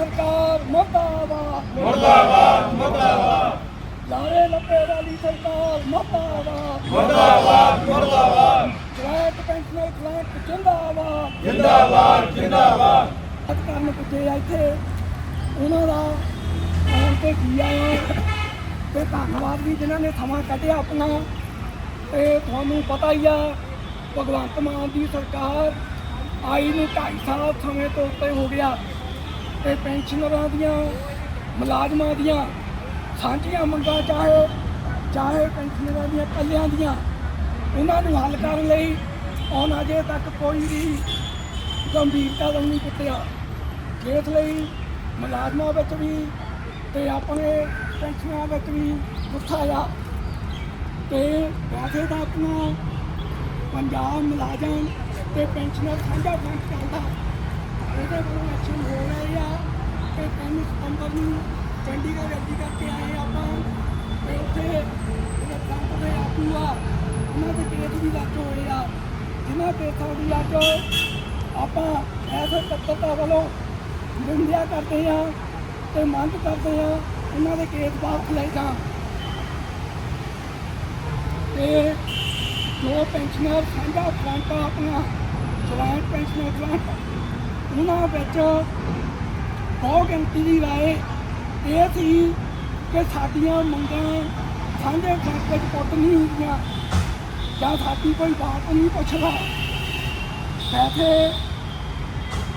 ਸਰਕਾਰ ਮੁਰਦਾਬਾਦ। ਮੁਰਦਾਬਾਦ ਮੁਰਦਾਬਾਦ। ਲਾਰੇ ਲੱਪੇ ਵਾਲੀ ਸਰਕਾਰ ਮੁਰਦਾਬਾਦ। ਮੁਰਦਾਬਾਦ ਮੁਰਦਾਬਾਦ। ਜਵਾਇਤ ਪੈਨਸ਼ਨਰ ਖਿਲਾਫ ਜਿੰਦਾਬਾਦ। ਜਿੰਦਾਬਾਦ ਜਿੰਦਾਬਾਦ। ਅੱਜ ਕਰਨ ਪੁੱਜੇ ਆ ਇੱਥੇ ਉਹਨਾਂ ਦਾ ਆਉਣ ਤੇ ਕੀ ਆਇਆ ਤੇ ਧੰਨਵਾਦ ਵੀ ਜਿਨ੍ਹਾਂ ਨੇ ਸਮਾਂ ਕੱਢਿਆ ਆਪਣਾ। ਤੇ ਤੁਹਾਨੂੰ ਪਤਾ ਹੀ ਆ ਭਗਵੰਤ ਮਾਨ ਦੀ ਸਰਕਾਰ ਆਈ ਨੂੰ 2.5 ਸਾਲ ਸਮੇਂ ਤੋਂ ਉੱਤੇ ਹੋ ਗਿਆ। ਤੇ ਪੈਨਸ਼ਨਰਾਂ ਦੀਆਂ, ਮੁਲਾਜ਼ਮਾਂ ਦੀਆਂ ਸਾਂਝੀਆਂ ਮੰਗਾਂ, ਚਾਹੇ ਚਾਹੇ ਪੈਨਸ਼ਨਰਾਂ ਦੀਆਂ ਕੱਲਿਆਂ ਦੀਆਂ, ਉਹਨਾਂ ਨੂੰ ਹੱਲ ਕਰਨ ਲਈ ਹੁਣ ਅਜੇ ਤੱਕ ਕੋਈ ਵੀ ਗੰਭੀਰਤਾ ਨਾਲ ਨਹੀਂ ਪੁੱਟਿਆ। ਇਸ ਲਈ ਮੁਲਾਜ਼ਮਾਂ ਵਿੱਚ ਵੀ ਤੇ ਆਪਣੇ ਪੈਨਸ਼ਨਾਂ ਵਿੱਚ ਵੀ ਗੁੱਸਾ ਆ। ਤੇ ਵੈਸੇ ਤਾਂ ਆਪਣਾ ਪੰਜਾਬ ਮੁਲਾਜ਼ਮ ਤੇ ਪੈਨਸ਼ਨਰ ਸਾਂਝਾ ਫੰਡ ਚੱਲਦਾ ਇਹਦੇ ਵੱਲੋਂ ਐਕਸ਼ਨ ਹੋ ਰਹੇ ਆ ਅੰਦਰ ਨੂੰ ਚੰਡੀਗੜ੍ਹ ਰੈਲੀ ਕਰਕੇ ਆਏ ਆਪਾਂ। ਤੇ ਉੱਥੇ ਜਿਹੜੇ ਫਰੰਟ ਦੇ ਆਗੂ ਆ, ਉਹਨਾਂ ਦੇ ਕੇਸ ਵੀ ਲੱਗ ਹੋਏ ਆ। ਜਿਨ੍ਹਾਂ ਕੇਸਾਂ ਦੀ ਅੱਜ ਆਪਾਂ ਐਸੇ ਤੱਤਤਾ ਵੱਲੋਂ ਨਿੰਦਿਆ ਕਰਦੇ ਆ ਤੇ ਮੰਗ ਕਰਦੇ ਆ ਉਹਨਾਂ ਦੇ ਕੇਸ ਵਾਪਸ ਲੈ ਜਾਣ। ਤੇ ਜੋ ਪੈਨਸ਼ਨਰ ਸਾਂਝਾ ਫਰੰਟ ਆ ਆਪਣਾ ਜੁਆਇੰਟ ਪੈਨਸ਼ਨਰ ਫਰੰਟ ਉਹਨਾਂ ਵਿੱਚ ਬਹੁ ਗਿਣਤੀ ਦੀ ਰਾਏ ਇਹ ਸੀ ਕਿ ਸਾਡੀਆਂ ਮੰਗਾਂ ਸਾਂਝੇ ਫਰੰਟ 'ਚ ਪੁੱਟ ਨਹੀਂ ਹੁੰਦੀਆਂ ਜਾਂ ਸਾਡੀ ਕੋਈ ਬਾਤ ਨਹੀਂ ਪੁੱਛਦਾ। ਵੈਸੇ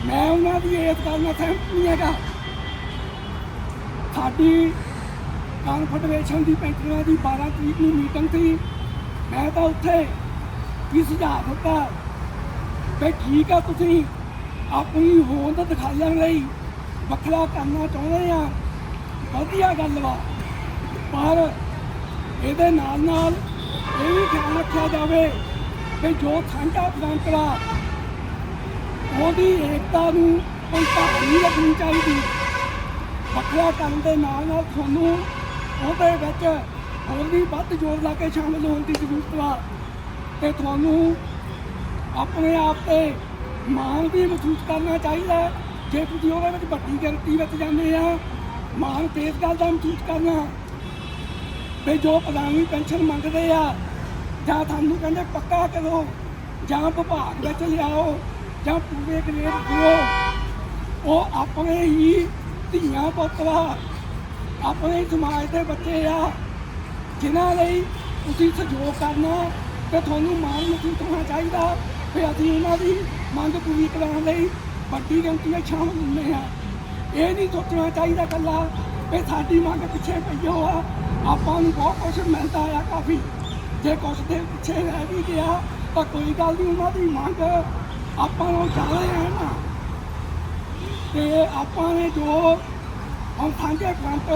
ਮੈਂ ਉਹਨਾਂ ਦੀ ਇਸ ਗੱਲ ਨਾਲ ਸਹਿਮਤ ਨਹੀਂ ਹੈਗਾ। ਸਾਡੀ ਕਾਨਫੈਡਰੇਸ਼ਨ ਦੀ ਪੈਂਟਰਾਂ ਦੀ 12 ਤਰੀਕ ਨੂੰ ਮੀਟਿੰਗ ਸੀ। ਮੈਂ ਤਾਂ ਉੱਥੇ ਵੀ ਸੁਝਾਅ ਦਿੱਤਾ ਕਿ ਠੀਕ ਆ ਤੁਸੀਂ ਆਪਣੀ ਹੋਂਦ ਦਿਖਾਉਣ ਲਈ। ਵੱਖਰਾ ਕਰਨਾ ਚਾਹੁੰਦੇ ਆ। ਵਧੀਆ ਗੱਲ ਵਾ। ਪਰ ਇਹਦੇ ਨਾਲ ਨਾਲ ਇਹ ਵੀ ਖਿਆਲ ਰੱਖਿਆ ਜਾਵੇ ਕਿ ਜੋ ਸਾਂਝਾ ਪਰੰਪਰਾ ਉਹਦੀ ਏਕਤਾ ਨੂੰ ਕੋਈ ਘਾਟ ਨਹੀਂ ਲੱਗਣੀ ਚਾਹੀਦੀ। ਵੱਖਰਾ ਕਰਨ ਦੇ ਨਾਲ ਨਾਲ ਤੁਹਾਨੂੰ ਉਹਦੇ ਵਿੱਚ ਹੋਰ ਵੀ ਵੱਧ ਜ਼ੋਰ ਲਾ ਕੇ ਸ਼ਾਮਲ ਹੋਣ ਦੀ ਜ਼ਰੂਰਤ ਵਾ ਤੇ ਤੁਹਾਨੂੰ ਆਪਣੇ ਆਪ ਤੇ ਮਾਣ ਵੀ ਮਹਿਸੂਸ ਕਰਨਾ ਚਾਹੀਦਾ। ਜੇ ਤੁਸੀਂ ਉਹਦੇ ਵਿੱਚ ਵੱਡੀ ਗਿਣਤੀ ਵਿੱਚ ਜਾਂਦੇ ਆ ਮਾਣ ਤੇ ਇਸ ਗੱਲ ਦਾ ਮਹਿਸੂਸ ਕਰਨਾ। ਵੀ ਜੋ ਪ੍ਰਧਾਨੀ ਪੈਨਸ਼ਨ ਮੰਗਦੇ ਆ, ਜਾਂ ਤੁਹਾਨੂੰ ਕਹਿੰਦੇ ਪੱਕਾ ਕਰੋ, ਜਾਂ ਵਿਭਾਗ ਵਿੱਚ ਲਿਆਓ, ਜਾਂ ਪੂਰੇ ਗ੍ਰੇਡ ਦਿਓ, ਉਹ ਆਪਣੇ ਹੀ ਧੀਆਂ ਪੁੱਤ ਵਾ ਆਪਣੇ ਸਮਾਜ ਦੇ ਬੱਚੇ ਆ, ਜਿਨ੍ਹਾਂ ਲਈ ਤੁਸੀਂ ਸਹਿਯੋਗ ਕਰਨਾ, ਤੇ ਤੁਹਾਨੂੰ ਮਾਣ ਮਹਿਸੂਸ ਹੋਣਾ ਚਾਹੀਦਾ, ਵੀ ਅਸੀਂ ਉਹਨਾਂ ਦੀ ਮੰਗ ਪੂਰੀ ਕਰਾਉਣ ਲਈ ਵੱਡੀ ਗਿਣਤੀ ਵਿੱਚ ਸ਼ਾਮਲ ਹੁੰਦੇ ਆ। ਇਹ ਨਹੀਂ ਸੋਚਣਾ ਚਾਹੀਦਾ ਕੱਲਾ ਵੀ ਸਾਡੀ ਮੰਗ ਪਿੱਛੇ ਪਈ ਹੋ ਆ ਆਪਾਂ ਨੂੰ ਬਹੁਤ ਕੁਝ ਮਿਲਦਾ ਆ ਕਾਫੀ। ਜੇ ਕੁਛ ਦੇ ਪਿੱਛੇ ਰਹਿ ਵੀ ਗਿਆ, ਤਾਂ ਕੋਈ ਗੱਲ ਨਹੀਂ, ਉਹਨਾਂ ਦੀ ਮੰਗ ਆਪਾਂ ਨੂੰ ਜ਼ਿਆਦਾ ਹੈ ਨਾ ਤੇ ਆਪਾਂ ਨੇ ਜੋ ਹੁਣ ਸਾਂਝੇ ਫਰੰਟ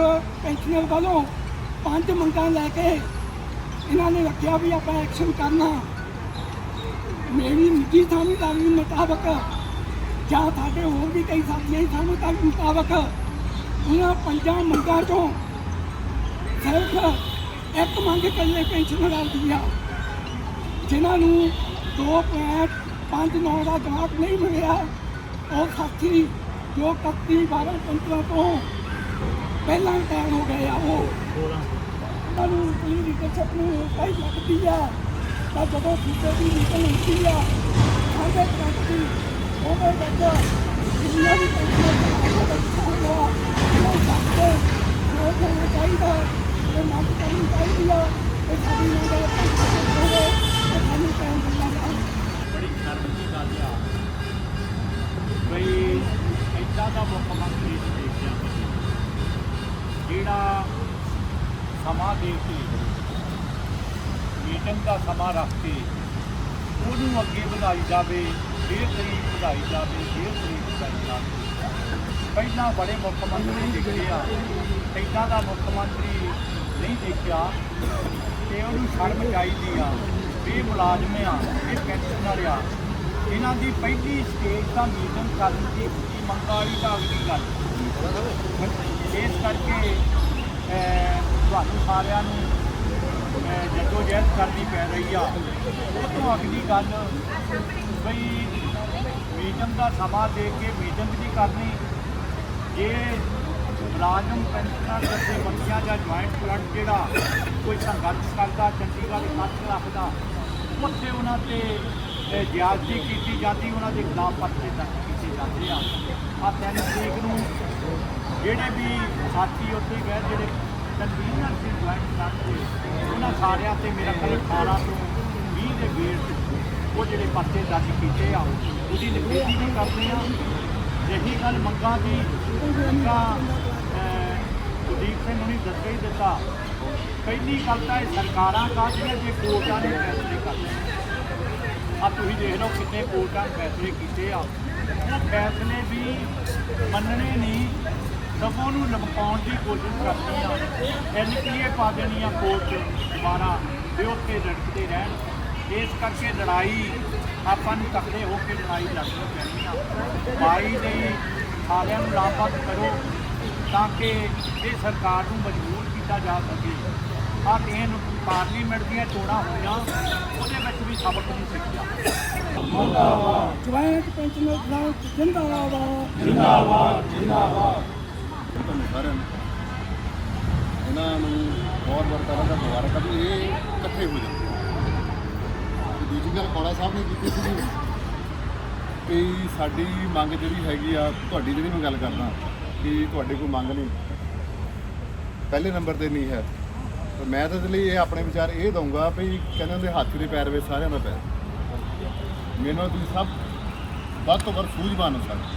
ਪੈਨਸ਼ਨਰ ਵੱਲੋਂ ਪੰਜ ਮੰਗਾਂ ਲੈ ਕੇ ਇਹਨਾਂ ਨੇ ਰੱਖਿਆ ਵੀ ਆਪਾਂ ਐਕਸ਼ਨ ਕਰਨਾ। ਮੇਰੀ ਨਿੱਜੀ ਸਮਝਦਾਰੀ ਮੁਤਾਬਕ ਜਾਂ ਸਾਡੇ ਹੋਰ ਵੀ ਕਈ ਸਾਥੀਆਂ ਦੀ ਸਮਝਦਾਰੀ ਮੁਤਾਬਕ ਉਹਨਾਂ ਪੰਜਾਂ ਮੰਗਾਂ ਚੋਂ ਸਿਰਫ ਇੱਕ ਮੰਗ ਇਕੱਲੇ ਪੈਨਸ਼ਨਰਾਂ ਦੀ ਆ ਜਿਨ੍ਹਾਂ ਨੂੰ 2.59 ਦਾ ਜਵਾਬ ਨਹੀਂ ਮਿਲਿਆ। ਉਹ ਸਾਥੀ ਜੋ 31 12 15 ਤੋਂ ਪਹਿਲਾਂ ਟਾਈਮ ਹੋ ਗਏ ਆ ਉਹ। ਉਹਨਾਂ ਨੂੰ ਕੋਈ ਲੀਡਰਸ਼ਿਪ ਨੂੰ ਸਹੀ ਲੱਗਦੀ ਆ। ਤਾਂ ਜਦੋਂ ਸੀਟੇ ਦੀ ਮੀਟਿੰਗ ਹੁੰਦੀ ਆ ਸਾਡੇ ਪ੍ਰਤੀ ਬੜੀ ਸ਼ਰਮ ਦੀ ਗੱਲ ਆ ਬਈ ਇੱਦਾਂ ਦਾ ਮੁੱਖ ਮੰਤਰੀ ਨੂੰ ਦੇਖਿਆ ਜਿਹੜਾ ਸਮਾਂ ਦੇ ਕੇ ਮੀਟਿੰਗ ਦਾ ਸਮਾਂ ਰੱਖ ਕੇ ਉਹਨੂੰ ਅੱਗੇ ਵਧਾਈ ਜਾਵੇ ਇਹ ਤਰੀਕ ਵਧਾਈ ਜਾਵੇ ਇਹ ਤਰੀਕ ਵਧਾਈ ਜਾਵੇ। ਪਹਿਲਾਂ ਬੜੇ ਮੁੱਖ ਮੰਤਰੀ ਦੇਖੇ ਆ। ਇੱਦਾਂ ਦਾ ਮੁੱਖ ਮੰਤਰੀ ਨਹੀਂ ਦੇਖਿਆ ਤੇ ਉਹਨੂੰ ਸ਼ਰਮ ਚਾਹੀਦੀ ਆ। ਵੀ ਇਹ ਮੁਲਾਜ਼ਮ ਆ ਇਹ ਪੈਨਸ਼ਨਰ ਆ। ਇਹਨਾਂ ਦੀ ਪਹਿਲੀ ਸਟੇਜ ਦਾ ਮੀਟਿੰਗ ਕਰਨ ਦੀ ਕੀ ਮੰਗਾਂ ਵਾਲੀ ਤਾਂ ਅਗਲੀ ਗੱਲ। ਇਸ ਕਰਕੇ ਅਹ, ਤੁਹਾਨੂੰ ਸਾਰਿਆਂ ਨੂੰ ਅਹ, ਕਰਨੀ ਪੈ ਰਹੀ ਆ। ਉਹ ਤੋਂ ਅਗਲੀ ਗੱਲ, ਬਈ ਮੀਟਿੰਗ ਦਾ ਸਮਾਂ ਦੇ ਕੇ ਮੀਟਿੰਗ ਨਹੀਂ ਕਰਨੀ। ਜੇ ਮੁਲਾਜ਼ਮ ਪੈਨਸ਼ਨਰ ਦੇ ਬੱਚਿਆਂ ਜਾਂ ਜੁਆਇੰਟ ਫਰੰਟ ਜਿਹੜਾ ਕੋਈ ਸੰਘਰਸ਼ ਕਰਦਾ, ਚੰਡੀਗੜ੍ਹ ਇਕੱਠ ਰੱਖਦਾ, ਉੱਥੇ ਉਹਨਾਂ ਤੇ ਇਹ ਜ਼ਿਆਦਤੀ ਕੀਤੀ ਜਾਂਦੀ, ਉਹਨਾਂ ਦੇ ਖਿਲਾਫ ਪਰਚੇ ਦਰਜ ਕੀਤੇ ਜਾਂਦੇ ਆ। ਆ ਤਿੰਨ ਤਰੀਕ ਨੂੰ ਜਿਹੜੇ ਵੀ ਸਾਥੀ ਉੱਥੇ ਗਏ, ਜਿਹੜੇ ਕਨਵੀਨਰ ਸੀ ਜੁਆਇੰਟ ਕਰਕੇ ਉਹਨਾਂ ਸਾਰਿਆਂ ਤੇ ਮੇਰਾ ਖਿਆਲ 18 ਤੋਂ 20 ਦੇ ਗੇੜ ਉਹ ਜਿਹੜੇ ਪਰਚੇ ਦਰਜ ਕੀਤੇ ਆ, ਉਹਦੀ ਨਿਖੇਧੀ ਵੀ ਕਰਦੇ ਆ। ਰਹੀ ਗੱਲ ਮੰਗਾਂ ਦੀ, ਮੰਗਾਂ ਕੁਲਦੀਪ ਸਿੰਘ ਨੂੰ ਦੱਸਿਆ ਹੀ ਦਿੱਤਾ। ਪਹਿਲੀ ਗੱਲ ਤਾਂ ਇਹ ਸਰਕਾਰਾਂ ਕਾਹਦੀਆਂ ਜੇ ਕੋਰਟਾਂ ਨੇ ਫੈਸਲੇ ਕਰਦੇ ਆ? ਤੁਸੀਂ ਦੇਖ ਲਓ ਕਿੰਨੇ ਕੋਰਟਾਂ ਨੇ ਫੈਸਲੇ ਕੀਤੇ ਆ। ਉਹ ਫੈਸਲੇ ਵੀ ਮੰਨਣੇ ਨਹੀਂ ਸਭੋਂ ਨੂੰ ਲਮਕਾਉਣ ਦੀ ਕੋਸ਼ਿਸ਼ ਕਰਦੀ ਆ ਐਨਪੀਏ ਪਾ ਦੇਣੀ ਆ ਕੋਰਟ ਦੁਬਾਰਾ ਵੀ ਉੱਥੇ ਲੜਕਦੇ ਰਹਿਣ। ਇਸ ਕਰਕੇ ਲੜਾਈ ਆਪਾਂ ਨੂੰ ਤਕੜੇ ਹੋ ਕੇ ਲੜਾਈ ਲੜਨੀ ਪੈਣੀ ਆ। ਬਾਈ ਦੇ ਸਾਰਿਆਂ ਨੂੰ ਲਾਭਬੰਦ ਕਰੋ ਤਾਂ ਕਿ ਇਹ ਸਰਕਾਰ ਨੂੰ ਮਜਬੂਰ ਕੀਤਾ ਜਾ ਸਕੇ। ਆ ਇਹ ਨੂੰ ਪਾਰਲੀਮੈਂਟ ਦੀਆਂ ਚੋਣਾਂ ਹੋਈਆਂ ਉਹਦੇ ਵਿੱਚ ਵੀ ਸਬਕ ਨਹੀਂ ਸਿੱਖਿਆ। ਬਲਾਕ ਜਿੰਦਾਬਾਦ। ਜਿੰਦਾਬਾਦ ਜਿੰਦਾਬਾਦ। ਤੁਹਾਨੂੰ ਸਾਰਿਆਂ ਨੂੰ। ਇਹਨਾਂ ਨੂੰ ਬਹੁਤ ਬਹੁਤ ਤਰ੍ਹਾਂ ਦਾ ਮੁਬਾਰਕ ਵੀ ਇਹ ਇਕੱਠੇ ਹੋ ਜਾਂਦੇ ਤੇ ਦੂਜੀ ਗੱਲ ਕੋਲਾ ਸਾਹਿਬ ਨੇ ਕੀਤੀ ਸੀ ਕਿ ਸਾਡੀ ਮੰਗ ਜਿਹੜੀ ਹੈਗੀ ਆ, ਤੁਹਾਡੀ ਜਿਹੜੀ ਮੈਂ ਗੱਲ ਕਰਦਾ, ਕਿ ਤੁਹਾਡੇ ਕੋਈ ਮੰਗ ਨਹੀਂ। ਪਹਿਲੇ ਨੰਬਰ ਤੇ ਨਹੀਂ ਹੈ। ਮੈਂ ਤਾਂ ਇਹਦੇ ਲਈ ਇਹ ਆਪਣੇ ਵਿਚਾਰ ਇਹ ਦਊਂਗਾ ਵੀ ਕਹਿੰਦੇ ਹੁੰਦੇ ਹੱਥ ਦੇ ਪੈਰ ਵਿੱਚ ਸਾਰਿਆਂ ਦਾ ਪੈਰ। ਮੈਨੂੰ ਤੁਸੀਂ ਸਭ ਵੱਧ ਤੋਂ ਵੱਧ ਸੂਝਵਾਨ ਹੋ ਸਕਦੇ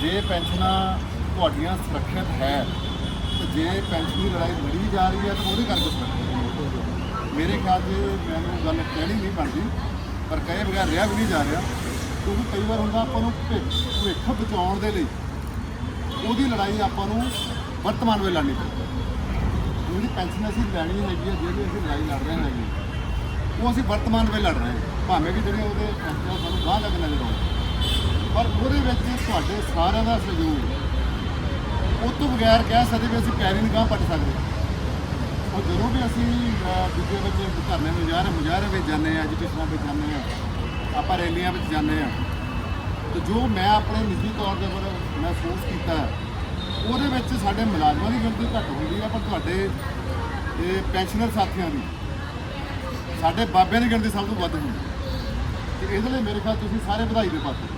ਜੇ ਪੈਨਸ਼ਨਾਂ ਤੁਹਾਡੀਆਂ ਸੁਰੱਖਿਅਤ ਹੈ। ਤੇ ਜੇ ਪੈਨਸ਼ਨ ਦੀ ਲੜਾਈ ਲੜੀ ਜਾ ਰਹੀ ਹੈ, ਤਾਂ ਉਹਦੇ ਕਰਕੇ ਸੁਰੱਖਿਅਤ ਮੇਰੇ ਖਿਆਲ 'ਚ ਮੈਨੂੰ ਗੱਲ ਕਹਿਣੀ ਨਹੀਂ ਬਣਦੀ, ਪਰ ਕਹੇ ਬਗੈਰ ਰਿਹਾ ਵੀ ਨਹੀਂ ਜਾ ਰਿਹਾ। ਕਿਉਂਕਿ ਕਈ ਵਾਰ ਹੁੰਦਾ ਆਪਾਂ ਨੂੰ ਭਵਿੱਖ ਭਵਿੱਖ ਬਚਾਉਣ ਦੇ ਲਈ ਉਹਦੀ ਲੜਾਈ ਆਪਾਂ ਨੂੰ ਵਰਤਮਾਨ ਵੇਲੇ ਲੜਨੀ ਪੈਂਦੀ ਜਿਹੜੀ ਪੈਨਸ਼ਨ ਅਸੀਂ ਲੈਣੀ ਹੈਗੀ ਹੈ, ਜਿਹੜੀ ਅਸੀਂ ਲੜਾਈ ਲੜ ਰਹੇ ਹੈਗੇ ਉਹ ਅਸੀਂ ਵਰਤਮਾਨ ਵੇਲੇ ਲੜ ਰਹੇ ਹਾਂ। ਭਾਵੇਂ ਕਿ ਜਿਹੜੇ ਉਹਦੇ ਪੈਨਸ਼ਨ ਸਾਨੂੰ ਗਾਹ ਲੱਗ ਨਜ਼ਰ ਆਉਣ। ਪਰ ਉਹਦੇ ਵਿੱਚ ਤੁਹਾਡੇ ਸਾਰਿਆਂ ਦਾ ਸਹਿਯੋਗ ਹੈ। ਉਹ ਤੋਂ ਬਗੈਰ ਕਹਿ ਸਕਦੇ ਵੀ ਅਸੀਂ ਪੈਰੀ ਨਹੀਂ ਗਾਹ ਪੱਟ ਸਕਦੇ ਉਹ ਜਦੋਂ ਵੀ ਅਸੀਂ ਦੂਜੇ ਵਿੱਚ ਧਰਨੇ ਮੁਜ਼ਾਹਰੇ ਮੁਜ਼ਾਹਰੇ ਵਿੱਚ ਜਾਂਦੇ ਆ ਐਜੂਕੇਸ਼ਨਾਂ ਵਿੱਚ ਜਾਂਦੇ ਆ ਆਪਾਂ ਰੈਲੀਆਂ ਵਿੱਚ ਜਾਂਦੇ ਆ ਤੇ ਜੋ ਮੈਂ ਆਪਣੇ ਨਿੱਜੀ ਤੌਰ ਦੇ ਉੱਪਰ ਮਹਿਸੂਸ ਕੀਤਾ ਉਹਦੇ ਵਿੱਚ ਸਾਡੇ ਮੁਲਾਜ਼ਮਾਂ ਦੀ ਗਿਣਤੀ ਘੱਟ ਹੁੰਦੀ ਹੈ, ਪਰ ਤੁਹਾਡੇ, ਇਹ ਪੈਨਸ਼ਨਰ ਸਾਥੀਆਂ ਦੀ, ਸਾਡੇ ਬਾਬਿਆਂ ਦੀ ਗਿਣਤੀ ਸਭ ਤੋਂ ਵੱਧ ਹੁੰਦੀ ਹੈ ਤੇ ਇਹਦੇ ਲਈ ਮੇਰੇ ਖਿਆਲ ਤੁਸੀਂ ਸਾਰੇ ਵਧਾਈ ਦੇ ਪਾਤਰ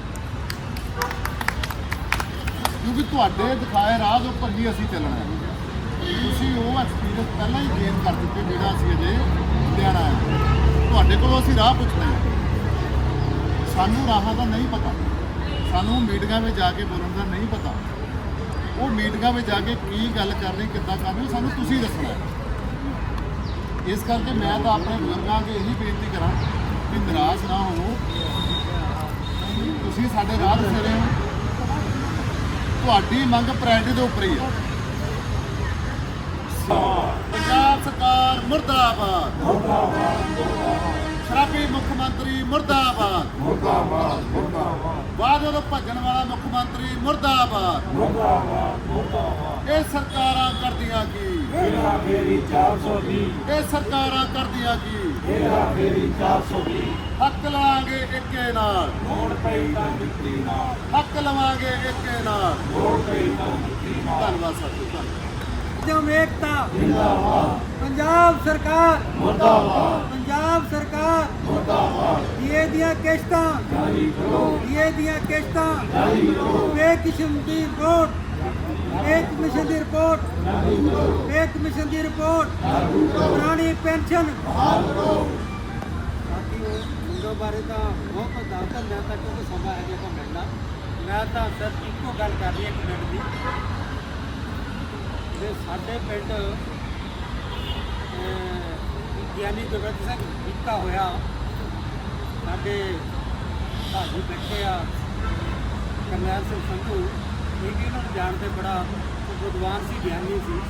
ਕਿਉਂਕਿ ਤੁਹਾਡੇ ਦਿਖਾਏ ਰਾਹ ਦੇ ਉੱਪਰ ਹੀ ਅਸੀਂ ਚੱਲਣਾ ਹੈ। ਤੁਸੀਂ ਉਹ ਐਕਸਪੀਰੀਅੰਸ ਪਹਿਲਾਂ ਹੀ ਗੇਨ ਕਰ ਚੁੱਕੇ ਜਿਹੜਾ ਅਸੀਂ ਅਜੇ ਲੈਣਾ ਹੈ। ਤੁਹਾਡੇ ਕੋਲੋਂ ਅਸੀਂ ਰਾਹ ਪੁੱਛਣਾ ਹਾਂ। ਸਾਨੂੰ ਰਾਹਾਂ ਦਾ ਨਹੀਂ ਪਤਾ। ਸਾਨੂੰ ਮੀਟਿੰਗਾਂ ਵਿੱਚ ਜਾ ਕੇ ਬੋਲਣ ਦਾ ਨਹੀਂ ਪਤਾ। ਉਹ ਮੀਟਿੰਗਾਂ ਵਿੱਚ ਜਾ ਕੇ ਕੀ ਗੱਲ ਕਰਨੀ, ਕਿੱਦਾਂ ਕਰਨੀ ਸਾਨੂੰ ਤੁਸੀਂ ਦੱਸਣਾ ਹੈ। ਇਸ ਕਰਕੇ ਮੈਂ ਤਾਂ ਆਪਣੇ ਬਜ਼ੁਰਗਾਂ ਅੱਗੇ ਇਹੀ ਬੇਨਤੀ ਕਰਾਂ ਕਿ ਨਿਰਾਸ਼ ਨਾ ਹੋਵੋ। ਤੁਸੀਂ ਸਾਡੇ ਰਾਹ ਦੱਸ ਰਹੇ ਹੋ ਤੁਹਾਡੀ ਮੰਗ ਪ੍ਰਾਇਰਟੀ ਦੇ ਉੱਪਰ ਹੀ ਹੈ। ਪੰਜਾਬ ਸਰਕਾਰ ਮੁਰਦਾਬਾਦ। ਸ਼ਰਾਬੀ ਮੁੱਖ ਮੰਤਰੀ ਮੁਰਦਾਬਾਦ। ਮੁਰਦਾਬਾਦ ਮੁਰਦਾਬਾਦ। ਵਾਅਦੇ ਤੋਂ ਭੱਜਣ ਵਾਲਾ ਮੁੱਖ ਮੰਤਰੀ ਮੁਰਦਾਬਾਦ। ਇਹ ਸਰਕਾਰਾਂ ਕਰਦੀਆਂ ਕੀ? ਮੇਰਾ ਫੇਰੀ 420 ਇਹ ਸਰਕਾਰਾਂ ਕਰਦੀਆਂ ਕੀ? ਮੇਰਾ ਫੇਰੀ 420 ਹੱਕ ਲਵਾਂਗੇ ਇੱਕੇ ਨਾਲ। ਮੋੜ ਪਈ ਤਾਂ ਮਿੱਟੀ ਨਾਲ। ਹੱਕ ਲਵਾਂਗੇ ਇੱਕੇ ਨਾਲ। ਮੋੜ ਪਈ ਤਾਂ ਮਿੱਟੀ ਨਾਲ। ਧੰਨਵਾਦ ਸਾਥੀਓ ਧੰਨਵਾਦ। ਜਮ ਏਕਤਾ ਪੰਜਾਬ ਸਰਕਾਰ। ਮੁਰਦਾਬਾਦ। ਪੰਜਾਬ ਸਰਕਾਰ ਮੁਰਦਾਬਾਦ। ਦੀਏ ਦੀਆਂ ਕਿਸ਼ਤਾਂ। ਜਾਰੀ ਕਰੋ। ਦੀਏ ਦੀਆਂ ਕਿਸ਼ਤਾਂ। ਜਾਰੀ ਕਰੋ। ਬੇਕਿਸਮ ਦੀ ਰਿਪੋਰਟ ਇੱਕ ਮਿਸ਼ਨ ਦੀ ਰਿਪੋਰਟ ਇੱਕ ਮਿਸ਼ਨ ਦੀ ਰਿਪੋਰਟ ਪੁਰਾਣੀ ਪੈਨਸ਼ਨ। ਸਾਥੀਓ ਮੁੰਡੋ ਬਾਰੇ ਤਾਂ ਬਹੁਤ ਦੱਸਦਾ ਮੈਂ ਤਾਂ ਕਿਉਂਕਿ ਸਮਾਂ ਹੈ ਜਿਹੜਾ ਮਿਲਦਾ ਮੈਂ ਤਾਂ ਸਿਰਫ ਇੱਕੋ ਗੱਲ ਕਰਨੀ ਹੈ ਇੱਕ ਮਿੰਟ ਦੀ। ਤੇ ਸਾਡੇ ਪਿੰਡ ਗਿਆਨੀ ਗੁਰਬਖਸ਼ ਸਿੰਘ ਦਿੱਤਾ ਹੋਇਆ। ਸਾਡੇ ਭਾਜੀ ਬੈਠੇ ਆ। ਕਰਨੈਲ ਸਿੰਘ ਸੰਧੂ, ਇਹ ਵੀ ਉਹਨਾਂ ਨੂੰ ਜਾਣਦੇ ਬੜਾ ਵਿਦਵਾਨ ਸੀ, ਗਿਆਨੀ ਸੀ।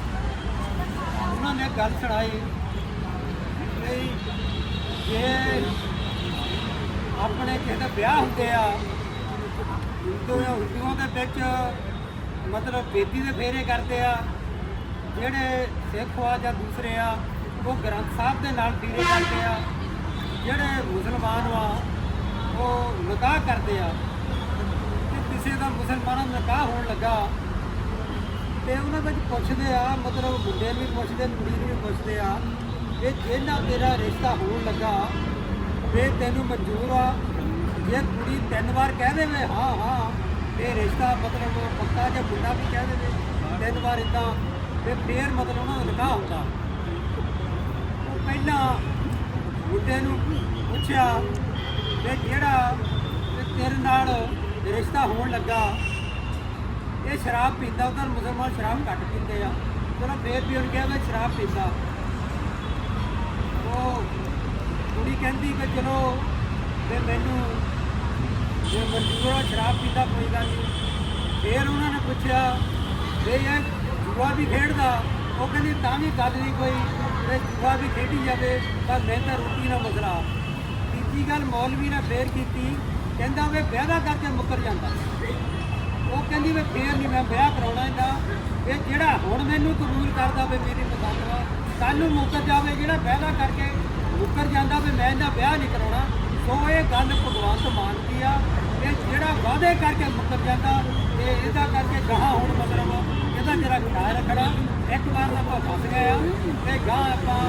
ਉਹਨਾਂ ਨੇ ਗੱਲ ਸੁਣਾਈ ਕਿ ਜੇ ਆਪਣੇ ਕਿਸੇ ਦੇ ਵਿਆਹ ਹੁੰਦੇ ਆ, ਹਿੰਦੂ ਜਾਂ ਹਿੰਦੂਆਂ ਦੇ ਵਿੱਚ ਮਤਲਬ ਬੇਦੀ ਦੇ ਫੇਰੇ ਕਰਦੇ ਆ, ਜਿਹੜੇ ਸਿੱਖ ਆ ਜਾਂ ਦੂਸਰੇ ਆ ਉਹ ਗ੍ਰੰਥ ਸਾਹਿਬ ਦੇ ਨਾਲ ਫੇਰੇ ਕਰਦੇ ਆ, ਜਿਹੜੇ ਮੁਸਲਮਾਨ ਵਾ, ਉਹ ਨਿਕਾਹ ਕਰਦੇ ਆ। ਤੇ ਕਿਸੇ ਦਾ ਮੁਸਲਮਾਨਾਂ ਦਾ ਨਿਕਾਹ ਹੋਣ ਲੱਗਾ, ਤੇ ਉਹਨਾਂ ਵਿੱਚ ਪੁੱਛਦੇ ਆ, ਮਤਲਬ ਮੁੰਡੇ ਨੂੰ ਵੀ ਪੁੱਛਦੇ, ਕੁੜੀ ਨੂੰ ਵੀ ਪੁੱਛਦੇ ਆ, ਕਿ ਜਿਹਨਾਂ ਤੇਰਾ ਰਿਸ਼ਤਾ ਹੋਣ ਲੱਗਾ ਵੇ ਤੈਨੂੰ ਮਨਜ਼ੂਰ ਆ। ਜੇ ਕੁੜੀ ਤਿੰਨ ਵਾਰ ਕਹਿ ਦੇਵੇ, ਹਾਂ ਹਾਂ ਇਹ ਰਿਸ਼ਤਾ ਮਤਲਬ ਪੱਕਾ ਜੇ ਮੁੰਡਾ ਵੀ ਕਹਿ ਦੇਵੇ, ਤਿੰਨ ਵਾਰ ਇਦਾਂ ਤੇ ਫੇਰ ਮਤਲਬ ਉਹਨਾਂ ਦਾ ਨਿਕਾਹ ਹੁੰਦਾ। ਪਹਿਲਾਂ ਮੁੰਡੇ ਨੂੰ ਪੁੱਛਿਆ ਕਿ ਜਿਹੜਾ ਤੇਰੇ ਨਾਲ ਰਿਸ਼ਤਾ ਹੋਣ ਲੱਗਾ। ਇਹ ਸ਼ਰਾਬ ਪੀਂਦਾ ਉਧਰ ਮੁਸਲਮਾਨ ਸ਼ਰਾਬ ਘੱਟ ਪੀਂਦੇ ਆ। ਚਲੋ ਫੇਰ ਵੀ ਉਹਨੇ ਕਿਹਾ ਵੀ ਸ਼ਰਾਬ ਪੀਂਦਾ। ਉਹ ਕੁੜੀ ਕਹਿੰਦੀ ਕਿ ਚਲੋ ਤੇ ਮੈਨੂੰ ਜੇ ਮਨਜ਼ੂਰ ਸ਼ਰਾਬ ਪੀਂਦਾ ਕੋਈ ਗੱਲ ਨਹੀਂ। ਫੇਰ ਉਹਨਾਂ ਨੇ ਪੁੱਛਿਆ ਵੀ ਇਹ ਜੂਆ ਵੀ ਖੇਡਦਾ? ਉਹ ਕਹਿੰਦੀ ਤਾਂ ਵੀ ਗੱਲ ਨਹੀਂ ਕੋਈ। ਤੇ ਜੂਆ ਵੀ ਖੇਡੀ ਜਾਵੇ, ਤਾਂ ਮੈਂ ਤਾਂ ਰੋਟੀ ਨਾ ਮਸਲਾ ਤੀਜੀ ਗੱਲ, ਮੌਲਵੀ ਨੇ ਫੇਰ ਕੀਤੀ, ਕਹਿੰਦਾ ਵੇ ਵਿਆਹ ਕਰਕੇ ਮੁੱਕਰ ਜਾਂਦਾ। ਉਹ ਕਹਿੰਦੀ ਵੀ ਫੇਰ ਨਹੀਂ ਮੈਂ ਵਿਆਹ ਕਰਾਉਣਾ ਇਹਦਾ ਇਹ ਜਿਹੜਾ ਹੁਣ ਮੈਨੂੰ ਕਬੂਲ ਕਰਦਾ ਵੀ ਮੇਰੀ ਪਸੰਦ ਵਾ ਕੱਲ ਨੂੰ ਮੁੱਕਰ ਜਾਵੇ, ਜਿਹੜਾ ਵਿਆਹ ਕਰਕੇ ਮੁੱਕਰ ਜਾਂਦਾ ਵੀ ਮੈਂ ਇਹਦਾ ਵਿਆਹ ਨਹੀਂ ਕਰਾਉਣਾ। ਸੋ ਇਹ ਗੱਲ ਭਗਵੰਤ ਮਾਨ ਦੀ ਆ ਇਹ ਜਿਹੜਾ ਵਾਅਦੇ ਕਰਕੇ ਮੁੱਕਰ ਜਾਂਦਾ, ਤੇ ਇਹਦਾ ਕਰਕੇ ਗਾਹਾਂ ਹੁਣ ਮਤਲਬ ਇਹਦਾ ਜਰਾ ਖਿਆਲ ਰੱਖਣਾ। ਇੱਕ ਵਾਰ ਤਾਂ ਆਪਾਂ ਫਸ ਗਏ ਆ ਤੇ ਗਾਂ ਆਪਾਂ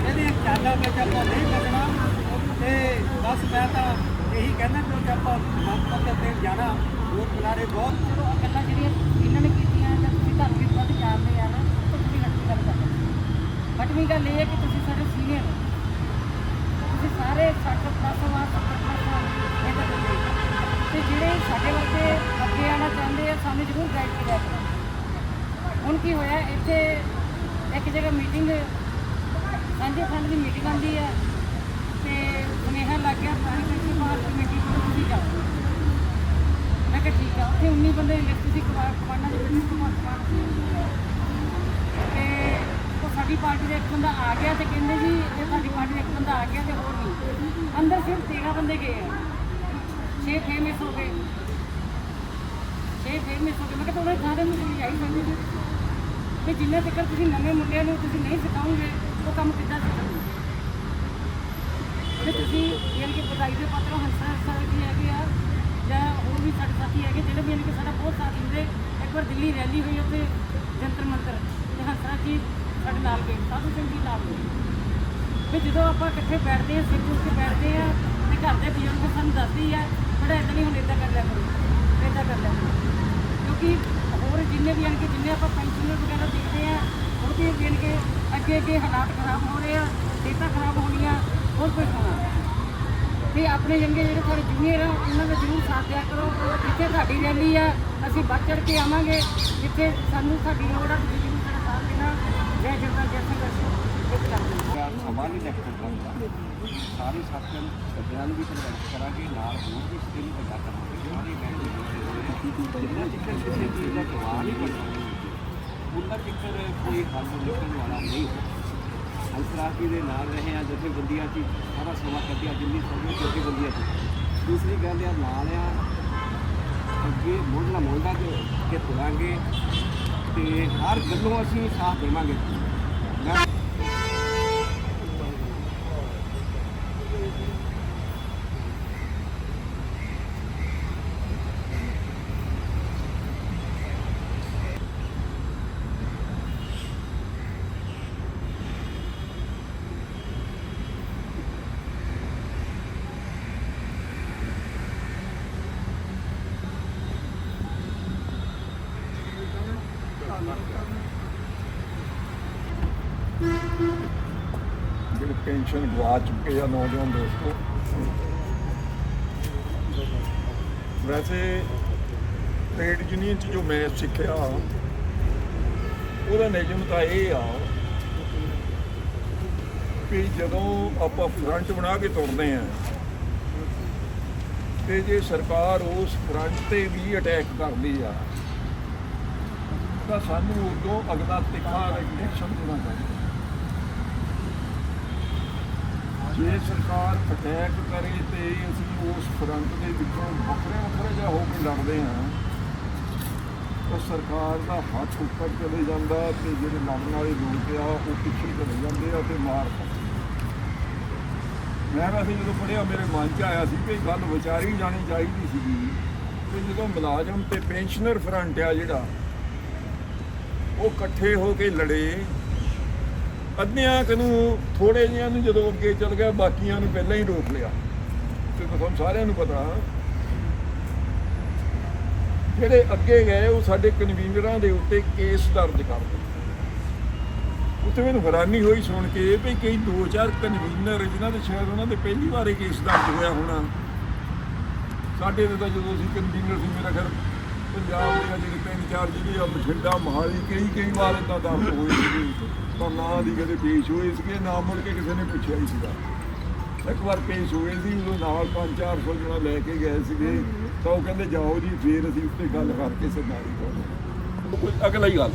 ਇਹਦੀਆਂ ਚਾਲਾਂ ਵਿੱਚ ਆਪਾਂ ਨਹੀਂ ਲੱਗਣਾ ਤੇ ਬਸ ਮੈਂ ਤਾਂ ਇਹੀ ਕਹਿੰਦਾ ਕਿ ਆਪਾਂ ਮੱਤ ਤੇ ਜਾਣਾ, ਹੋਰ ਕਿਨਾਰੇ ਬਹੁਤ ਗੱਲਾਂ ਜਿਹੜੀਆਂ ਇਹਨਾਂ ਨੇ ਕੀਤੀਆਂ ਜਾਂ ਤੁਸੀਂ ਤੁਹਾਨੂੰ ਵੀ ਬਹੁਤ ਜਾਣਦੇ ਆ ਨਾ ਤਾਂ ਤੁਸੀਂ ਹੱਥੀ ਗੱਲ ਕਰਦੇ ਬਟਵੀਂ ਗੱਲ ਇਹ ਹੈ ਕਿ ਤੁਸੀਂ ਸਾਡੇ ਸੀਨੀਅਰ ਹੋ। ਤੁਸੀਂ ਸਾਰੇ 60 ਪਲੱਸ ਵਾ 70 ਪਲੱਸ ਵਾ ਇਹ ਤਾਂ ਤੇ ਜਿਹੜੇ ਸਾਡੇ ਵਰਗੇ ਅੱਗੇ ਆਉਣਾ ਚਾਹੁੰਦੇ ਆ, ਸਾਨੂੰ ਜ਼ਰੂਰ ਗਾਈਡ ਕਰਿਆ ਕਰੋ। ਹੁਣ ਕੀ ਹੋਇਆ, ਇੱਥੇ ਇੱਕ ਜਗ੍ਹਾ ਮੀਟਿੰਗ ਸਾਂਝੇ ਫੰਡ ਦੀ ਮੀਟਿੰਗ ਆਉਂਦੀ ਹੈ ਤੇ ਸੁਨੇਹਾ ਲੱਗ ਗਿਆ ਪਾਣੀ ਕੰਟਰੀ ਬਾਹਰ ਕਮੇਟੀ ਕੋਲ ਤੁਸੀਂ ਜਾਓ। ਮੈਂ ਕਿਹਾ, ਠੀਕ ਆ। ਉੱਥੇ 19 ਬੰਦੇ ਲਿਖਤ ਕਮਾਂਡਾਂ ਦੇ ਵਿੱਚ ਕਮਾਂਡ ਤੇ ਉਹ ਸਾਡੀ ਪਾਰਟੀ ਦਾ ਇੱਕ ਬੰਦਾ ਆ ਗਿਆ ਤੇ ਕਹਿੰਦੇ ਜੀ ਇਹ ਸਾਡੀ ਪਾਰਟੀ ਦਾ ਇੱਕ ਬੰਦਾ ਆ ਗਿਆ ਤੇ ਹੋਰ ਨਹੀਂ। ਅੰਦਰ ਸਿਰਫ 13 ਬੰਦੇ ਗਏ ਆ। 6 ਫੇਮਸ ਹੋ ਗਏ। 6 ਫੇਮਸ ਹੋ ਗਏ। ਮੈਂ ਕਿਹਾ, ਤੁਹਾਡੇ ਸਾਰੇ ਨੂੰ ਤੁਸੀਂ ਆਈ ਸਕਦੇ ਜੀ ਜਿੰਨੇ ਤੱਕ ਤੁਸੀਂ ਨਵੇਂ ਮੁੰਡਿਆਂ ਨੂੰ ਤੁਸੀਂ ਨਹੀਂ ਸਿਖਾਓਗੇ, ਉਹ ਕੰਮ ਕਿੱਦਾਂ ਸਿੱਖਣਗੇ? ਤੇ ਤੁਸੀਂ ਯਾਨੀ ਕਿ ਵਧਾਈ ਦੇ ਪਾਤਰ ਹੰਸਾ ਹੰਸਾ ਜੀ ਹੈਗੇ ਆ, ਜਾਂ ਹੋਰ ਵੀ ਸਾਡੇ ਸਾਥੀ ਹੈਗੇ ਜਿਹੜੇ ਵੀ ਯਾਨੀ ਕਿ ਸਾਡਾ ਬਹੁਤ ਸਾਥ ਦਿੰਦੇ, ਇੱਕ ਵਾਰ ਦਿੱਲੀ ਰੈਲੀ ਹੋਈ ਉੱਥੇ ਜੰਤਰ ਮੰਤਰ, ਤੇ ਹੰਸਾ ਜੀ ਸਾਡੇ ਨਾਲ ਗਏ, ਸਾਧੂ ਸਿੰਘ ਜੀ ਨਾਲ ਗਏ। ਤੇ ਜਦੋਂ ਆਪਾਂ ਇਕੱਠੇ ਬੈਠਦੇ ਆ ਸਿਰ ਕੇ ਬੈਠਦੇ ਆ ਤੇ ਘਰ ਦੇ ਬਜ਼ੁਰਗ ਸਾਨੂੰ ਦੱਸਦੀ ਆ ਬੜਾ ਇਦਾਂ ਨਹੀਂ ਹੁਣ ਇਦਾਂ ਕਰ ਲਿਆ ਕਰੋ ਇਦਾਂ ਕਰ ਲਿਆ ਕਰੋ। ਕਿਉਂਕਿ ਹੋਰ ਜਿੰਨੇ ਵੀ ਯਾਨੀ ਜਿੰਨੇ ਆਪਾਂ ਪੈਨਸ਼ਨਰ ਵਗੈਰਾ ਦੇਖਦੇ ਆ ਉਹਦੇ ਵੀ ਕਿ ਅੱਗੇ ਅੱਗੇ ਹਾਲਾਤ ਖਰਾਬ ਹੋ ਰਹੇ ਆ, ਸਿਹਤਾਂ ਖਰਾਬ ਹੋਣੀਆਂ, ਹੋਰ ਕੁਝ ਹੋਣਾ। ਤੇ ਆਪਣੇ ਯੰਗੇ ਜਿਹੜੇ ਸਾਡੇ ਜੂਨੀਅਰ ਆ, ਉਹਨਾਂ ਦਾ ਜ਼ਰੂਰ ਸਾਥ ਦਿਆ ਕਰੋ। ਜਿੱਥੇ ਸਾਡੀ ਰੈਲੀ ਆ, ਅਸੀਂ ਵੱਧ ਚੜ ਕੇ ਆਵਾਂਗੇ। ਜਿੱਥੇ ਸਾਨੂੰ ਸਾਡੀ ਲੋੜ ਆ, ਤੁਸੀਂ ਜ਼ਰੂਰ ਸਾਡਾ ਸਾਥ ਦੇਣਾ। ਜੈ ਜਗਤਾਂ ਜੈ ਸਿੰਘ ਅਸੀਂ ਇੱਕ ਕਰਦੇ ਹਾਂ ਸਾਰੇ ਸਾਥੀਆਂ ਨੂੰ ਸੱਜਣਾ ਨੂੰ ਵੀ ਕਨਵੈਂਸ ਕਰਾਂਗੇ, ਨਾਲ ਹੋਰ ਵੀ ਸਟੇਜ ਵੱਡਾ ਕਰਾਂਗੇ। ਸਾਰੇ ਬੈਠ ਜਿੰਨਾ ਚਿਕਰ ਕਿਸੇ ਚੀਜ਼ ਦਾ ਜਵਾਬ ਨਹੀਂ ਬਣਦਾ ਉਹਨਾਂ ਚਿਕਰ ਕੋਈ ਹੱਲ ਨਿਕਲਣ ਵਾਲਾ ਨਹੀਂ ਹੋ। ਅੰਤਰਾਸ਼ਟਰੀ ਦੇ ਨਾਲ ਰਹੇ ਆ ਜਿੱਥੇ ਬੰਦੀਆਂ ਚ ਸਾਰਾ ਸਮਾਂ ਕੱਢਿਆ, ਜਿੰਨੀ ਸਮੇਂ ਕਿਉਂਕਿ ਬੰਦੀਆਂ ਚ ਦੂਸਰੀ ਗੱਲ ਆ, ਨਾਲ ਅੱਗੇ ਮੋਢਾ ਮੋਢਾ ਕੇ ਕੇ ਤੁਰਾਂਗੇ ਤੇ ਹਰ ਗੱਲੋਂ ਅਸੀਂ ਸਾਥ ਦੇਵਾਂਗੇ। ਮੈਂ ਜਿਹੜੇ ਪੈਨਸ਼ਨ ਗਵਾ ਚੁੱਕੇ ਆ ਨੌਜਵਾਨ ਦੋਸਤੋ। ਵੈਸੇ ਟ੍ਰੇਡ ਯੂਨੀਅਨ ਚ ਜੋ ਮੈਂ ਸਿੱਖਿਆ, ਉਹਦਾ ਨਿਯਮ ਤਾਂ ਇਹ ਆ ਕਿ ਜਦੋਂ ਆਪਾਂ ਫਰੰਟ ਬਣਾ ਕੇ ਤੁਰਦੇ ਆ, ਤੇ ਜੇ ਸਰਕਾਰ ਉਸ ਫਰੰਟ ਤੇ ਵੀ ਅਟੈਕ ਕਰਦੀ ਆ, ਤਾਂ ਸਾਨੂੰ ਉਦੋਂ ਅਗਲਾ ਤਿੱਖਾ ਰਿਐਕਸ਼ਨ ਦੇਣਾ ਚਾਹੀਦਾ। ਜੇ ਸਰਕਾਰ ਅਟੈਕ ਕਰੇ ਤੇ ਅਸੀਂ ਉਸ ਫਰੰਟ ਦੇ ਵਿੱਚੋਂ ਵੱਖਰੇ ਵੱਖਰੇ ਜਿਹਾ ਹੋ ਕੇ ਲੜਦੇ ਹਾਂ, ਤਾਂ ਸਰਕਾਰ ਦਾ ਹੱਥ ਉੱਪਰ ਚਲੇ ਜਾਂਦਾ ਤੇ ਜਿਹੜੇ ਲੜਨ ਵਾਲੇ ਲੋਕ ਆ, ਉਹ ਪਿੱਛੇ ਚਲੇ ਜਾਂਦੇ ਆ ਤੇ ਮਾਰ ਖਾਂਦੇ ਮੈਂ ਵੈਸੇ ਜਦੋਂ ਪੜਿਆ ਮੇਰੇ ਮਨ 'ਚ ਆਇਆ ਸੀ ਕਿ ਇਹ ਗੱਲ ਵਿਚਾਰੀ ਜਾਣੀ ਚਾਹੀਦੀ ਸੀਗੀ ਕਿ ਜਦੋਂ ਮੁਲਾਜ਼ਮ ਤੇ ਪੈਨਸ਼ਨਰ ਫਰੰਟ ਆ ਜਿਹੜਾ, ਉਹ ਇਕੱਠੇ ਹੋ ਕੇ ਲੜੇ ਅੱਧਿਆਂ ਕੁ ਥੋੜੇ ਜਿਹਿਆਂ ਨੂੰ ਜਦੋਂ ਅੱਗੇ ਚੱਲ ਗਿਆ, ਬਾਕੀਆਂ ਨੂੰ ਪਹਿਲਾਂ ਹੀ ਰੋਕ ਲਿਆ। ਤੇ ਤੁਹਾਨੂੰ ਸਾਰਿਆਂ ਨੂੰ ਪਤਾ ਜਿਹੜੇ ਅੱਗੇ ਗਏ, ਉਹ ਸਾਡੇ ਕਨਵੀਨਰਾਂ ਦੇ ਉੱਤੇ ਕੇਸ ਦਰਜ ਕਰਦੇ ਦਿੱਤੇ। ਉੱਥੇ ਮੈਨੂੰ ਹੈਰਾਨੀ ਹੋਈ ਸੁਣ ਕੇ ਵੀ ਕਈ ਦੋ ਚਾਰ ਕਨਵੀਨਰ ਜਿਨ੍ਹਾਂ ਦੇ ਸ਼ਾਇਦ ਉਹਨਾਂ ਦੇ ਪਹਿਲੀ ਵਾਰ ਇਹ ਕੇਸ ਦਰਜ ਹੋਇਆ ਹੋਣਾ। ਸਾਡੇ ਤੇ ਤਾਂ ਜਦੋਂ ਅਸੀਂ ਕਨਵੀਨਰ ਸੀ, ਮੇਰਾ ਖਿਆਲ ਪੰਜਾਬ ਦੇ ਜਿਹੜੇ ਤਿੰਨ ਚਾਰ ਜਿਹੜੇ ਆ, ਬਠਿੰਡਾ, ਮੋਹਾਲੀ ਕਈ ਕਈ ਵਾਰ ਇਦਾਂ ਦਰਜ ਹੋਏ ਸੀਗੇ। ਤਾਂ ਨਾ ਦੀ ਕਦੇ ਪੇਸ਼ ਹੋਏ ਸੀਗੇ, ਨਾ ਮੁੜ ਕੇ ਕਿਸੇ ਨੇ ਪੁੱਛਿਆ ਹੀ ਸੀਗਾ। ਇੱਕ ਵਾਰ ਪੇਸ਼ ਹੋਏ ਸੀ, ਉਦੋਂ ਨਾਲ 5-400 ਜਣਾ ਲੈ ਕੇ ਗਏ ਸੀਗੇ। ਤਾਂ ਉਹ ਕਹਿੰਦੇ, ਜਾਓ ਜੀ, ਫੇਰ ਅਸੀਂ ਉੱਤੇ ਗੱਲ ਕਰਕੇ ਸਰਦਾਰੀ ਕੋਲ ਕੋਈ ਅਗਲਾ ਹੀ ਗੱਲ,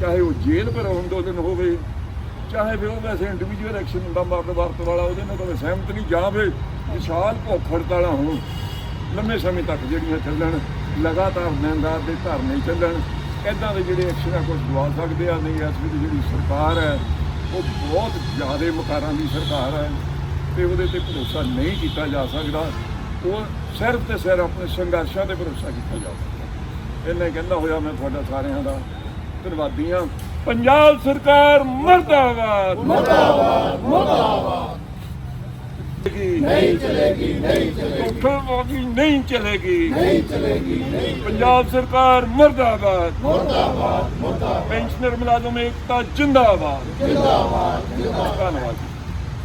ਚਾਹੇ ਉਹ ਜੇਲ੍ਹ ਪਰ ਅੰਦੋਲਨ ਹੋਵੇ, ਚਾਹੇ ਫਿਰ ਉਹ ਵੈਸੇ ਇੰਡੀਵਿਜੂਅਲ ਐਕਸ਼ਨ ਹੁੰਦਾ ਮਰਨ ਵਰਤ ਵਾਲਾ, ਉਹਦੇ ਨਾਲ ਕੋਈ ਸਹਿਮਤ ਨਹੀਂ, ਜਾਂ ਫਿਰ ਵਿਸ਼ਾਲ ਭੁੱਖ ਹੜਤਾਲਾਂ ਹੋਣ, ਲੰਮੇ ਸਮੇਂ ਤੱਕ ਜਿਹੜੀਆਂ ਚੱਲਣ, ਲਗਾਤਾਰ ਨਿੰਦਾ ਦੇ ਧਰਨੇ ਚੱਲਣ ਇਦਾਂ ਦੇ ਜਿਹੜੇ ਐਕਸ਼ਨ ਆ ਕੁਝ ਦਵਾ ਸਕਦੇ ਆ, ਨਹੀਂ, ਇਸ ਵੇਲੇ ਜਿਹੜੀ ਸਰਕਾਰ ਹੈ, ਉਹ ਬਹੁਤ ਜ਼ਿਆਦਾ ਮਕਾਰਾਂ ਦੀ ਸਰਕਾਰ ਹੈ ਤੇ ਉਹਦੇ ਤੇ ਭਰੋਸਾ ਨਹੀਂ ਕੀਤਾ ਜਾ ਸਕਦਾ। ਉਹ ਸਿਰਫ ਤੇ ਸਿਰਫ ਆਪਣੇ ਸੰਘਰਸ਼ਾਂ ਤੇ ਭਰੋਸਾ ਕੀਤਾ ਜਾ ਸਕਦਾ। ਇਹਨੇ ਕਹਿੰਦਾ ਹੋਇਆ ਮੈਂ ਤੁਹਾਡਾ ਸਾਰਿਆਂ ਦਾ। ਧੰਨਵਾਦੀ ਹਾਂ। ਪੰਜਾਬ ਸਰਕਾਰ ਮਰਦਾਬਾਦ। ਮਰਦਾਬਾਦ ਮਰਦਾਬਾਦ। ਨਹੀਂ ਚਲੇਗੀ ਨਹੀਂ ਚਲੇਗੀ। ਨਹੀਂ ਚਲੇਗੀ। ਨਹੀਂ ਚਲੇਗੀ ਪੰਜਾਬ ਸਰਕਾਰ ਮਰਦਾਬਾਦ। ਮਰਦਾਬਾਦ ਮਰਦਾਬਾਦ। ਪੈਨਸ਼ਨਰ ਮੁਲਾਜ਼ਮ ਏਕਤਾ ਜਿੰਦਾਬਾਦ। ਜਿੰਦਾਬਾਦ ਜਿੰਦਾਬਾਦ। ਧੰਨਵਾਦ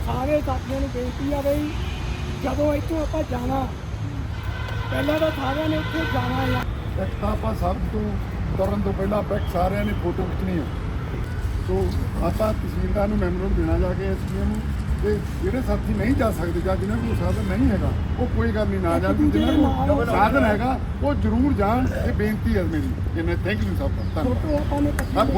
ਸਾਰੇ ਸਾਥੀਆਂ ਨੂੰ ਬੇਨਤੀ ਆ ਬਈ ਜਦੋਂ ਇੱਥੋਂ ਆਪਾਂ ਜਾਣਾ ਪਹਿਲਾਂ ਤਾਂ ਸਾਰਿਆਂ ਨੇ ਇੱਥੇ ਜਾਣਾ ਆ। ਇੱਕ ਤਾਂ ਆਪਾਂ ਸਭ ਤੋਂ ਤੁਰਨ ਤੋਂ ਪਹਿਲਾਂ ਆਪਾਂ ਸਾਰਿਆਂ ਨੇ ਫੋਟੋ ਖਿੱਚਣੀ ਆ। ਸੋ ਆਪਾਂ ਤਹਿਸੀਲਦਾਰ ਨੂੰ ਮੈਮੋਰੰਡਮ ਦੇਣਾ ਜਾ ਕੇ ਐਸਪੀਐਮ ਨੂੰ। ਤੇ ਜਿਹੜੇ ਸਾਥੀ ਨਹੀਂ ਜਾ ਸਕਦੇ ਜਾਂ ਜਿਨ੍ਹਾਂ ਕੋਲ ਸਾਧਨ ਨਹੀਂ ਹੈਗਾ ਉਹ ਕੋਈ ਗੱਲ ਨਹੀਂ ਨਾ ਜਾਣ ਜਿਨ੍ਹਾਂ ਕੋਲ ਸਾਧਨ ਹੈਗਾ ਉਹ ਜ਼ਰੂਰ ਜਾਣ। ਇਹ ਬੇਨਤੀ ਹੈ ਮੇਰੀ ਜਿੰਨੇ ਥੈਂਕ ਯੂ ਸਭ ਦਾ। ਧੰਨਵਾਦ।